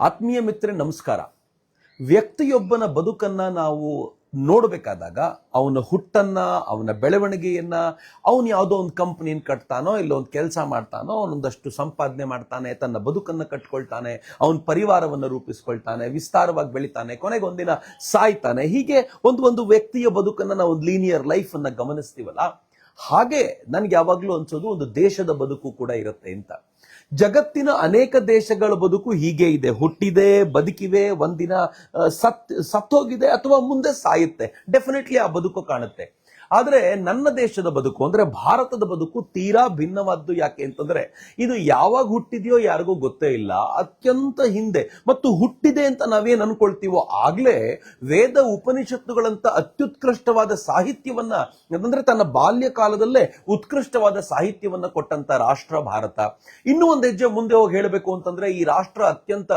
ಆತ್ಮೀಯ ಮಿತ್ರ ನಮಸ್ಕಾರ. ವ್ಯಕ್ತಿಯೊಬ್ಬನ ಬದುಕನ್ನ ನಾವು ನೋಡಬೇಕಾದಾಗ ಅವನ ಹುಟ್ಟನ್ನ, ಅವನ ಬೆಳವಣಿಗೆಯನ್ನ, ಅವನು ಯಾವುದೋ ಒಂದು ಕಂಪ್ನಿನ ಕಟ್ತಾನೋ, ಇಲ್ಲ ಒಂದು ಕೆಲಸ ಮಾಡ್ತಾನೋ, ಅವನೊಂದಷ್ಟು ಸಂಪಾದನೆ ಮಾಡ್ತಾನೆ, ತನ್ನ ಬದುಕನ್ನು ಕಟ್ಕೊಳ್ತಾನೆ, ಅವನ ಪರಿವಾರವನ್ನು ರೂಪಿಸ್ಕೊಳ್ತಾನೆ, ವಿಸ್ತಾರವಾಗಿ ಬೆಳಿತಾನೆ, ಕೊನೆಗೆ ಒಂದಿನ ಸಾಯ್ತಾನೆ. ಹೀಗೆ ಒಂದು ಒಂದು ವ್ಯಕ್ತಿಯ ಬದುಕನ್ನ ನಾವು ಒಂದು ಲೀನಿಯರ್ ಲೈಫನ್ನು ಗಮನಿಸ್ತೀವಲ್ಲ ಹಾಗೆ ನನ್ಗೆ ಯಾವಾಗ್ಲೂ ಅನ್ಸೋದು ಒಂದು ದೇಶದ ಬದುಕು ಕೂಡ ಇರುತ್ತೆ ಅಂತ. ಜಗತ್ತಿನ ಅನೇಕ ದೇಶಗಳ ಬದುಕು ಹೀಗೆ ಇದೆ. ಹುಟ್ಟಿದೆ, ಬದುಕಿವೆ, ಒಂದಿನ ಸತ್, ಸತ್ತೋಗಿದೆ ಅಥವಾ ಮುಂದೆ ಸಾಯುತ್ತೆ. ಡೆಫಿನೆಟ್ಲಿ ಆ ಬದುಕು ಕಾಣುತ್ತೆ. ಆದ್ರೆ ನನ್ನ ದೇಶದ ಬದುಕು ಅಂದ್ರೆ ಭಾರತದ ಬದುಕು ತೀರಾ ಭಿನ್ನವಾದ್ದು ಯಾಕೆ ಅಂತಂದ್ರೆ ಇದು ಯಾವಾಗ ಹುಟ್ಟಿದೆಯೋ ಯಾರಿಗೂ ಗೊತ್ತೇ ಇಲ್ಲ. ಅತ್ಯಂತ ಹಿಂದೆ. ಮತ್ತು ಹುಟ್ಟಿದೆ ಅಂತ ನಾವೇನ್ ಅನ್ಕೊಳ್ತೀವೋ ಆಗ್ಲೇ ವೇದ ಉಪನಿಷತ್ತುಗಳಂತ ಅತ್ಯುತ್ಕೃಷ್ಟವಾದ ಸಾಹಿತ್ಯವನ್ನ, ಅಂದ್ರೆ ತನ್ನ ಬಾಲ್ಯ ಕಾಲದಲ್ಲೇ ಉತ್ಕೃಷ್ಟವಾದ ಸಾಹಿತ್ಯವನ್ನ ಕೊಟ್ಟಂತ ರಾಷ್ಟ್ರ ಭಾರತ. ಇನ್ನೂ ಒಂದು ಹೆಜ್ಜೆ ಮುಂದೆ ಹೋಗಿ ಹೇಳಬೇಕು ಅಂತಂದ್ರೆ ಈ ರಾಷ್ಟ್ರ ಅತ್ಯಂತ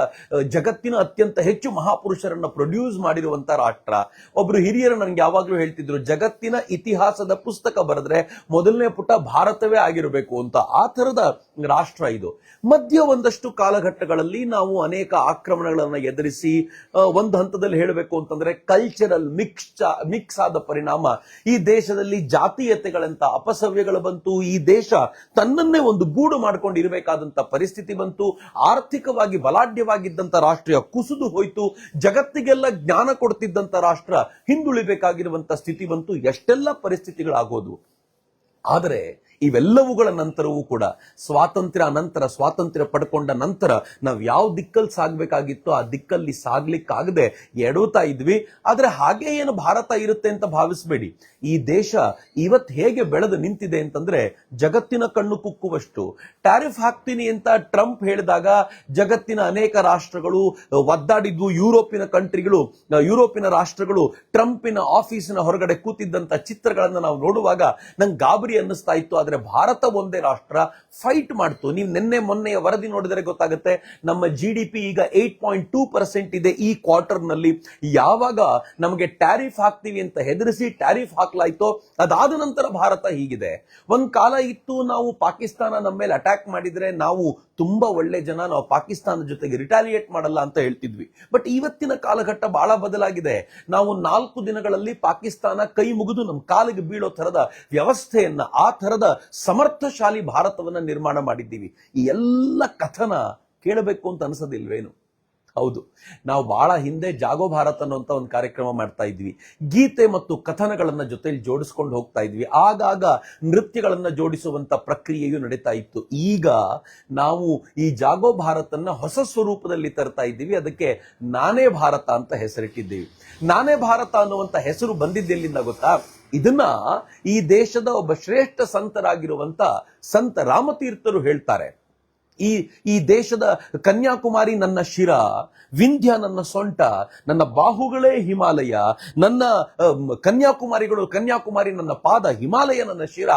ಜಗತ್ತಿನ ಅತ್ಯಂತ ಹೆಚ್ಚು ಮಹಾಪುರುಷರನ್ನ ಪ್ರೊಡ್ಯೂಸ್ ಮಾಡಿರುವಂತ ರಾಷ್ಟ್ರ. ಒಬ್ರು ಹಿರಿಯರು ನನ್ಗೆ ಯಾವಾಗ್ಲೂ ಹೇಳ್ತಿದ್ರು, ಜಗತ್ತಿನ ಇತಿಹಾಸದ ಪುಸ್ತಕ ಬರೆದ್ರೆ ಮೊದಲನೇ ಪುಟ ಭಾರತವೇ ಆಗಿರಬೇಕು ಅಂತ ಆ ತರದ ರಾಷ್ಟ್ರ ಇದು. ಮಧ್ಯ ಒಂದಷ್ಟು ಕಾಲಘಟ್ಟಗಳಲ್ಲಿ ನಾವು ಅನೇಕ ಆಕ್ರಮಣಗಳನ್ನ ಎದುರಿಸಿ ಒಂದು ಹಂತದಲ್ಲಿ ಹೇಳಬೇಕು ಅಂತಂದ್ರೆ ಕಲ್ಚರಲ್ ಮಿಕ್ಸ್ ಮಿಕ್ಸ್ ಆದ ಪರಿಣಾಮ. ಈ ದೇಶದಲ್ಲಿ ಜಾತೀಯತೆಗಳಂತ ಅಪಸವ್ಯಗಳು ಬಂತು, ಈ ದೇಶ ತನ್ನನ್ನೇ ಒಂದು ಗೂಡು ಮಾಡ್ಕೊಂಡಿರಬೇಕಾದಂತ ಪರಿಸ್ಥಿತಿ ಬಂತು, ಆರ್ಥಿಕವಾಗಿ ಬಲಾಢ್ಯವಾಗಿದ್ದಂತ ರಾಷ್ಟ್ರೀಯ ಕುಸಿದು ಹೋಯ್ತು, ಜಗತ್ತಿಗೆಲ್ಲ ಜ್ಞಾನ ಕೊಡ್ತಿದ್ದಂತ ರಾಷ್ಟ್ರ ಹಿಂದುಳಿಬೇಕಾಗಿರುವಂತ ಸ್ಥಿತಿ ಬಂತು, ಎಷ್ಟೆಲ್ಲ ಪರಿಸ್ಥಿತಿಗಳಾಗೋದು. ಆದರೆ ಇವೆಲ್ಲವುಗಳ ನಂತರವೂ ಕೂಡ ಸ್ವಾತಂತ್ರ್ಯ ಅನಂತರ ಸ್ವಾತಂತ್ರ್ಯ ಪಡ್ಕೊಂಡ ನಂತರ ನಾವು ಯಾವ ದಿಕ್ಕಲ್ಲಿ ಸಾಗಬೇಕಾಗಿತ್ತು ಆ ದಿಕ್ಕಲ್ಲಿ ಸಾಗ್ಲಿಕ್ಕಾಗದೆ ಎಡುತ್ತಾ ಇದ್ವಿ. ಆದ್ರೆ ಹಾಗೆ ಏನು ಭಾರತ ಇರುತ್ತೆ ಅಂತ ಭಾವಿಸಬೇಡಿ. ಈ ದೇಶ ಇವತ್ ಹೇಗೆ ಬೆಳೆದು ನಿಂತಿದೆ ಅಂತಂದ್ರೆ ಜಗತ್ತಿನ ಕಣ್ಣು ಕುಕ್ಕುವಷ್ಟು. ಟ್ಯಾರಿಫ್ ಹಾಕ್ತೀನಿ ಅಂತ ಟ್ರಂಪ್ ಹೇಳಿದಾಗ ಜಗತ್ತಿನ ಅನೇಕ ರಾಷ್ಟ್ರಗಳು ಒದ್ದಾಡಿದ್ವು ಯುರೋಪಿನ ಕಂಟ್ರಿಗಳು ಯುರೋಪಿನ ರಾಷ್ಟ್ರಗಳು ಟ್ರಂಪಿನ ಆಫೀಸಿನ ಹೊರಗಡೆ ಕೂತಿದ್ದಂತ ಚಿತ್ರಗಳನ್ನ ನಾವು ನೋಡುವಾಗ ನಂಗೆ ಗಾಬರಿ ಅನ್ನಿಸ್ತಾ ಇತ್ತು. ಆದ್ರೆ ಭಾರತ ಒಂದೇ ರಾಷ್ಟ್ರ ಫೈಟ್ ಮಾಡ್ತು. ನೀವು ನಿನ್ನೆ ಮೊನ್ನೆಯ ವರದಿ ನೋಡಿದರೆ ಗೊತ್ತಾಗುತ್ತೆ, ನಮ್ಮ ಜಿ ಡಿ ಪಿ ಈಗ ಏಟ್ ಪಾಯಿಂಟ್ ಟೂ ಪರ್ಸೆಂಟ್ ಇದೆ ಈ ಕ್ವಾರ್ಟರ್ನಲ್ಲಿ ಯಾವಾಗ ನಮಗೆ ಟ್ಯಾರಿಫ್ ಹಾಕ್ತೀವಿ ಅಂತ ಹೆದರಿಸಿ ಟ್ಯಾರಿಫ್ ಹಾಕ್ಲಾಯ್ತೋ, ಅದಾದ ನಂತರ ಭಾರತ ಹೀಗಿದೆ. ಒಂದ್ ಕಾಲ ಇತ್ತು ನಾವು ಪಾಕಿಸ್ತಾನ ನಮ್ಮ ಮೇಲೆ ಅಟ್ಯಾಕ್ ಮಾಡಿದ್ರೆ ನಾವು ತುಂಬಾ ಒಳ್ಳೆ ಜನ, ನಾವು ಪಾಕಿಸ್ತಾನದ ಜೊತೆಗೆ ರಿಟಾಲಿಯೇಟ್ ಮಾಡಲ್ಲ ಅಂತ ಹೇಳ್ತಿದ್ವಿ. ಬಟ್ ಇವತ್ತಿನ ಕಾಲಘಟ್ಟ ಬಹಳ ಬದಲಾಗಿದೆ. ನಾವು ನಾಲ್ಕು ದಿನಗಳಲ್ಲಿ ಪಾಕಿಸ್ತಾನ ಕೈ ಮುಗಿದು ನಮ್ಮ ಕಾಲಿಗೆ ಬೀಳೋ ತರದ ವ್ಯವಸ್ಥೆಯನ್ನ, ಆ ತರದ ಸಮರ್ಥಶಾಲಿ ಭಾರತವನ್ನ ನಿರ್ಮಾಣ ಮಾಡಿದ್ದೀವಿ. ಈ ಎಲ್ಲ ಕಥನ ಕೇಳಬೇಕು ಅಂತ ಅನ್ಸೋದಿಲ್ವೇನು? ಹೌದು. ನಾವು ಬಹಳ ಹಿಂದೆ ಜಾಗೋ ಭಾರತ್ ಅನ್ನುವಂತ ಒಂದು ಕಾರ್ಯಕ್ರಮ ಮಾಡ್ತಾ ಇದ್ವಿ. ಗೀತೆ ಮತ್ತು ಕಥನಗಳನ್ನ ಜೊತೆಯಲ್ಲಿ ಜೋಡಿಸ್ಕೊಂಡು ಹೋಗ್ತಾ ಇದ್ವಿ. ಆಗಾಗ ನೃತ್ಯಗಳನ್ನ ಜೋಡಿಸುವಂತ ಪ್ರಕ್ರಿಯೆಯು ನಡೀತಾ ಇತ್ತು. ಈಗ ನಾವು ಈ ಜಾಗೋ ಭಾರತನ್ನ ಹೊಸ ಸ್ವರೂಪದಲ್ಲಿ ತರ್ತಾ ಇದ್ದೀವಿ. ಅದಕ್ಕೆ ನಾನೇ ಭಾರತ ಅಂತ ಹೆಸರಿಟ್ಟಿದ್ದೀವಿ. ನಾನೇ ಭಾರತ ಅನ್ನುವಂತ ಹೆಸರು ಬಂದಿದ್ದೆಲ್ಲಿಂದ ಗೊತ್ತಾ? ಇದನ್ನ ಈ ದೇಶದ ಒಬ್ಬ ಶ್ರೇಷ್ಠ ಸಂತರಾಗಿರುವಂತ ಸಂತ ರಾಮತೀರ್ಥರು ಹೇಳ್ತಾರೆ. ಈ ಈ ದೇಶದ ಕನ್ಯಾಕುಮಾರಿ ನನ್ನ ಶಿರ, ವಿಂಧ್ಯ ನನ್ನ ಸೊಂಟ, ನನ್ನ ಬಾಹುಗಳೇ ಹಿಮಾಲಯ, ನನ್ನ ಕನ್ಯಾಕುಮಾರಿಗಳು ಕನ್ಯಾಕುಮಾರಿ ನನ್ನ ಪಾದ ಹಿಮಾಲಯ ನನ್ನ ಶಿರ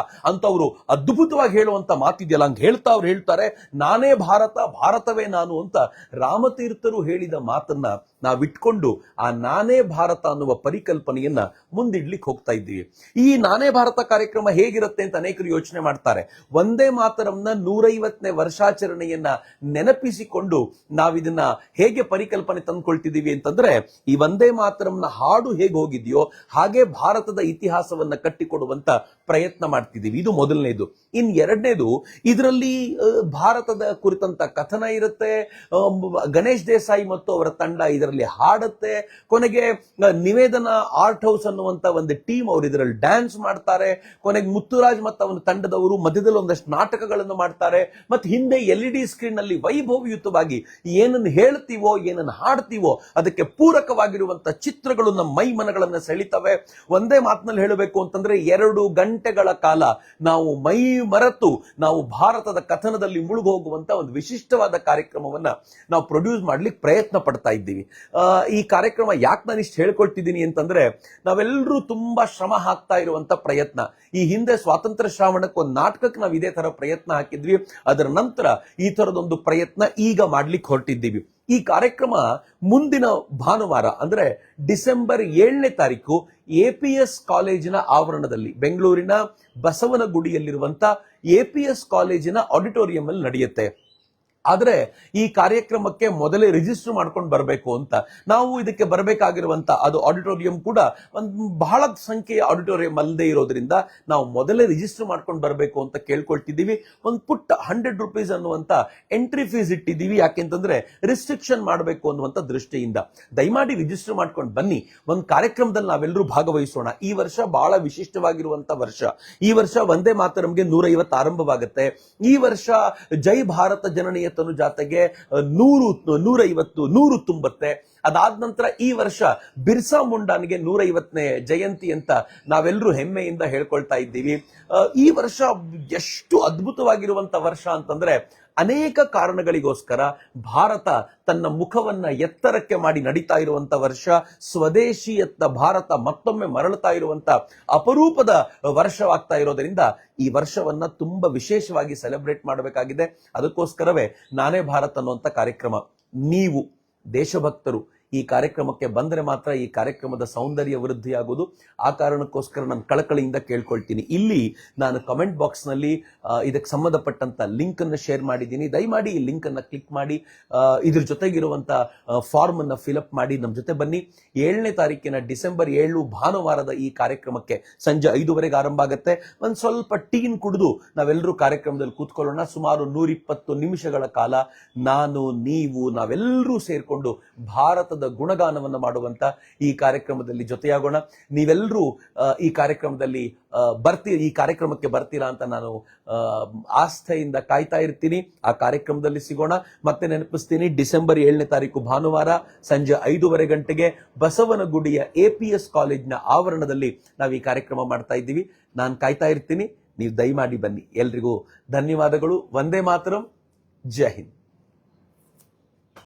ಅವರು ಅದ್ಭುತವಾಗಿ ಹೇಳುವಂತ ಮಾತಿದೆಯಲ್ಲ, ಹಂಗೆ ಹೇಳ್ತಾ ಅವ್ರು ಹೇಳ್ತಾರೆ, ನಾನೇ ಭಾರತ, ಭಾರತವೇ ನಾನು ಅಂತ ರಾಮತೀರ್ಥರು ಹೇಳಿದ ಮಾತನ್ನ ನಾವಿಟ್ಕೊಂಡು ಆ ನಾನೇ ಭಾರತ ಅನ್ನುವ ಪರಿಕಲ್ಪನೆಯನ್ನ ಮುಂದಿಡ್ಲಿಕ್ಕೆ ಹೋಗ್ತಾ ಇದ್ದೀವಿ. ಈ ನಾನೇ ಭಾರತ ಕಾರ್ಯಕ್ರಮ ಹೇಗಿರುತ್ತೆ ಅಂತ ಅನೇಕರು ಯೋಚನೆ ಮಾಡ್ತಾರೆ. ಒಂದೇ ಮಾತರಂನ ನೂರೈವತ್ತನೇ ವರ್ಷಾಚರಣೆಯನ್ನ ನೆನಪಿಸಿಕೊಂಡು ನಾವಿದನ್ನ ಹೇಗೆ ಪರಿಕಲ್ಪನೆ ತಂದ್ಕೊಳ್ತಿದೀವಿ ಅಂತಂದ್ರೆ, ಈ ವಂದೇ ಮಾತರಂನ ಹಾಡು ಹೇಗೆ ಹೋಗಿದೆಯೋ ಹಾಗೆ ಭಾರತದ ಇತಿಹಾಸವನ್ನ ಕಟ್ಟಿಕೊಡುವಂತ ಪ್ರಯತ್ನ ಮಾಡ್ತಿದ್ದೀವಿ. ಇದು ಮೊದಲನೇದು. ಇನ್ ಎರಡನೇದು, ಇದರಲ್ಲಿ ಭಾರತದ ಕುರಿತಂತ ಕಥನ ಇರುತ್ತೆ ಗಣೇಶ್ ದೇಸಾಯಿ ಮತ್ತು ಅವರ ತಂಡ ಇದರಲ್ಲಿ ಹಾಡುತ್ತೆ. ಕೊನೆಗೆ ನಿವೇದನ ಆರ್ಟ್ ಹೌಸ್ ಅನ್ನುವಂತ ಒಂದು ಟೀಮ್ ಅವರು ಇದರಲ್ಲಿ ಡ್ಯಾನ್ಸ್ ಮಾಡ್ತಾರೆ. ಕೊನೆಗೆ ಮುತ್ತುರಾಜ್ ಮತ್ತು ಅವನ ತಂಡದವರು ಮಧ್ಯದಲ್ಲಿ ಒಂದಷ್ಟು ನಾಟಕಗಳನ್ನು ಮಾಡ್ತಾರೆ. ಮತ್ತೆ ಹಿಂದೆ ಎಲ್ ಇ ಡಿ ಸ್ಕ್ರೀನ್ನಲ್ಲಿ ವೈಭವಯುತವಾಗಿ ಏನನ್ನು ಹೇಳ್ತೀವೋ, ಏನನ್ನು ಹಾಡ್ತೀವೋ, ಅದಕ್ಕೆ ಪೂರಕವಾಗಿರುವಂತ ಚಿತ್ರಗಳು ನಮ್ಮ ಮೈ ಮನಗಳನ್ನು ಸೆಳಿತವೆ. ಒಂದೇ ಮಾತಿನಲ್ಲಿ ಹೇಳಬೇಕು ಅಂತಂದ್ರೆ ಎರಡು ಗಂಟೆಗಳ ಕಾಲ ನಾವು ಮೈ ಮರೆತು ನಾವು ಭಾರತದ ಕಥನದಲ್ಲಿ ಮುಳುಗು ಹೋಗುವಂತ ಒಂದು ವಿಶಿಷ್ಟವಾದ ಕಾರ್ಯಕ್ರಮವನ್ನ ನಾವು ಪ್ರೊಡ್ಯೂಸ್ ಮಾಡ್ಲಿಕ್ಕೆ ಪ್ರಯತ್ನ ಪಡ್ತಾ ಇದ್ದೀವಿ. ಈ ಕಾರ್ಯಕ್ರಮ ಯಾಕೆ ನಾನು ಇಷ್ಟು ಹೇಳ್ಕೊಳ್ತಿದ್ದೀನಿ ಅಂತಂದ್ರೆ ನಾವೆಲ್ಲರೂ ತುಂಬಾ ಶ್ರಮ ಹಾಕ್ತಾ ಇರುವಂತ ಪ್ರಯತ್ನ. ಈ ಹಿಂದೆ ಸ್ವಾತಂತ್ರ್ಯ ಶ್ರಾವಣಕ್ಕೆ ಒಂದು ನಾಟಕಕ್ಕೆ ನಾವು ಇದೇ ತರ ಪ್ರಯತ್ನ ಹಾಕಿದ್ವಿ. ಅದರ ನಂತರ ಈ ತರದೊಂದು ಪ್ರಯತ್ನ ಈಗ ಮಾಡ್ಲಿಕ್ಕೆ ಹೊರಟಿದ್ದೀವಿ. ಈ ಕಾರ್ಯಕ್ರಮ ಮುಂದಿನ ಭಾನುವಾರ, ಅಂದ್ರೆ ಡಿಸೆಂಬರ್ ಏಳನೇ ತಾರೀಕು ಎಪಿಎಸ್ ಕಾಲೇಜಿನ ಆವರಣದಲ್ಲಿ, ಬೆಂಗಳೂರಿನ ಬಸವನಗುಡಿಯಲ್ಲಿರುವಂತ ಎಪಿಎಸ್ ಕಾಲೇಜಿನ ಆಡಿಟೋರಿಯಂ ಅಲ್ಲಿ ನಡೆಯುತ್ತೆ. ಆದ್ರೆ ಈ ಕಾರ್ಯಕ್ರಮಕ್ಕೆ ಮೊದಲೇ ರಿಜಿಸ್ಟರ್ ಮಾಡ್ಕೊಂಡು ಬರಬೇಕು ಅಂತ. ನಾವು ಇದಕ್ಕೆ ಬರಬೇಕಾಗಿರುವಂತ ಅದು ಆಡಿಟೋರಿಯಂ ಕೂಡ ಒಂದು ಬಹಳ ಸಂಖ್ಯೆಯ ಆಡಿಟೋರಿಯಂ ಅಲ್ಲದೆ ಇರೋದ್ರಿಂದ ನಾವು ಮೊದಲೇ ರಿಜಿಸ್ಟರ್ ಮಾಡ್ಕೊಂಡು ಬರಬೇಕು ಅಂತ ಕೇಳ್ಕೊಳ್ತಿದ್ದೀವಿ. ಒಂದು ಪುಟ್ಟ ಹಂಡ್ರೆಡ್ ರುಪೀಸ್ ಅನ್ನುವಂತ ಎಂಟ್ರಿ ಫೀಸ್ ಇಟ್ಟಿದ್ದೀವಿ. ಯಾಕೆಂತಂದ್ರೆ ರಿಸ್ಟ್ರಿಕ್ಷನ್ ಮಾಡಬೇಕು ಅನ್ನುವಂಥ ದೃಷ್ಟಿಯಿಂದ. ದಯಮಾಡಿ ರಿಜಿಸ್ಟರ್ ಮಾಡ್ಕೊಂಡು ಬನ್ನಿ. ಒಂದು ಕಾರ್ಯಕ್ರಮದಲ್ಲಿ ನಾವೆಲ್ಲರೂ ಭಾಗವಹಿಸೋಣ. ಈ ವರ್ಷ ಬಹಳ ವಿಶಿಷ್ಟವಾಗಿರುವಂಥ ವರ್ಷ. ಈ ವರ್ಷ ಒಂದೇ ಮಾತ್ರ ನಮಗೆ ನೂರೈವತ್ತು ಆರಂಭವಾಗುತ್ತೆ. ಈ ವರ್ಷ ಜೈ ಭಾರತ ಜನನೀಯ ತನು ಜಾತೆಗೆ ನೂರು, ನೂರೈವತ್ತು, ನೂರು ತುಂಬತ್ತೆ. ಅದಾದ ನಂತರ ಈ ವರ್ಷ ಬಿರ್ಸಾ ಮುಂಡಾನ್ಗೆ ನೂರೈವತ್ತನೇ ಜಯಂತಿ ಅಂತ ನಾವೆಲ್ಲರೂ ಹೆಮ್ಮೆಯಿಂದ ಹೇಳ್ಕೊಳ್ತಾ ಇದ್ದೀವಿ. ಈ ವರ್ಷ ಎಷ್ಟು ಅದ್ಭುತವಾಗಿರುವಂತ ವರ್ಷ ಅಂತಂದ್ರೆ ಅನೇಕ ಕಾರಣಗಳಿಗೋಸ್ಕರ ಭಾರತ ತನ್ನ ಮುಖವನ್ನ ಎತ್ತರಕ್ಕೆ ಮಾಡಿ ನಡೀತಾ ಇರುವಂತ ವರ್ಷ ಸ್ವದೇಶಿಯತ್ತ ಭಾರತ ಮತ್ತೊಮ್ಮೆ ಮರಳುತ್ತಾ ಇರುವಂತ ಅಪರೂಪದ ವರ್ಷವಾಗ್ತಾ ಇರೋದ್ರಿಂದ ಈ ವರ್ಷವನ್ನ ತುಂಬಾ ವಿಶೇಷವಾಗಿ ಸೆಲೆಬ್ರೇಟ್ ಮಾಡಬೇಕಾಗಿದೆ. ಅದಕ್ಕೋಸ್ಕರವೇ ನಾನೇ ಭಾರತ ಅನ್ನುವಂತ ಕಾರ್ಯಕ್ರಮ. ನೀವು ದೇಶಭಕ್ತರು ಈ ಕಾರ್ಯಕ್ರಮಕ್ಕೆ ಬಂದರೆ ಮಾತ್ರ ಈ ಕಾರ್ಯಕ್ರಮದ ಸೌಂದರ್ಯ ವೃದ್ಧಿಯಾಗುವುದು ಆ ಕಾರಣಕ್ಕೋಸ್ಕರ ನಾನು ಕಳಕಳಿಯಿಂದ ಕೇಳ್ಕೊಳ್ತೀನಿ. ಇಲ್ಲಿ ನಾನು ಕಮೆಂಟ್ ಬಾಕ್ಸ್ನಲ್ಲಿ ಆ, ಇದಕ್ಕೆ ಸಂಬಂಧಪಟ್ಟಂತ ಲಿಂಕ್ ಅನ್ನು ಶೇರ್ ಮಾಡಿದ್ದೀನಿ. ದಯಮಾಡಿ ಈ ಲಿಂಕ್ ಅನ್ನ ಕ್ಲಿಕ್ ಮಾಡಿ ಇದ್ರ ಜೊತೆಗಿರುವಂಥ ಫಾರ್ಮ್ ಅನ್ನ ಫಿಲಪ್ ಮಾಡಿ ನಮ್ಮ ಜೊತೆ ಬನ್ನಿ. ಏಳನೇ ತಾರೀಕಿನ ಡಿಸೆಂಬರ್ ಏಳು ಭಾನುವಾರದ ಈ ಕಾರ್ಯಕ್ರಮಕ್ಕೆ ಸಂಜೆ ಐದುವರೆಗೆ ಆರಂಭ ಆಗುತ್ತೆ. ಒಂದ್ ಸ್ವಲ್ಪ ಟೀನ್ ಕುಡಿದು ನಾವೆಲ್ಲರೂ ಕಾರ್ಯಕ್ರಮದಲ್ಲಿ ಕೂತ್ಕೊಳ್ಳೋಣ. ಸುಮಾರು ನೂರಿಪ್ಪತ್ತು ನಿಮಿಷಗಳ ಕಾಲ ನಾನು ನೀವು ನಾವೆಲ್ಲರೂ ಸೇರ್ಕೊಂಡು ಭಾರತದ ಗುಣಗಾನವನ್ನು ಮಾಡುವಂತ ಈ ಕಾರ್ಯಕ್ರಮದಲ್ಲಿ ಜೊತೆಯಾಗೋಣ. ನೀವೆಲ್ಲರೂ ಈ ಕಾರ್ಯಕ್ರಮದಲ್ಲಿ ಆ, ಬರ್ತೀರಿ ಈ ಕಾರ್ಯಕ್ರಮಕ್ಕೆ ಬರ್ತೀರಾ ಅಂತ ನಾನು ಆಸ್ಥೆಯಿಂದ ಕಾಯ್ತಾ ಇರ್ತೀನಿ. ಆ ಕಾರ್ಯಕ್ರಮದಲ್ಲಿ ಸಿಗೋಣ. ಮತ್ತೆ ನೆನಪಿಸ್ತೀನಿ ಡಿಸೆಂಬರ್ ಏಳನೇ ತಾರೀಕು ಭಾನುವಾರ ಸಂಜೆ ಐದೂವರೆ ಗಂಟೆಗೆ ಬಸವನಗುಡಿಯ ಎ ಪಿ ಎಸ್ ಕಾಲೇಜ್ನ ಆವರಣದಲ್ಲಿ ನಾವು ಈ ಕಾರ್ಯಕ್ರಮ ಮಾಡ್ತಾ ಇದ್ದೀವಿ. ನಾನು ಕಾಯ್ತಾ ಇರ್ತೀನಿ. ನೀವು ದಯಮಾಡಿ ಬನ್ನಿ. ಎಲ್ರಿಗೂ ಧನ್ಯವಾದಗಳು. ಒಂದೇ ಮಾತರಂ. ಜೈ ಹಿಂದ್.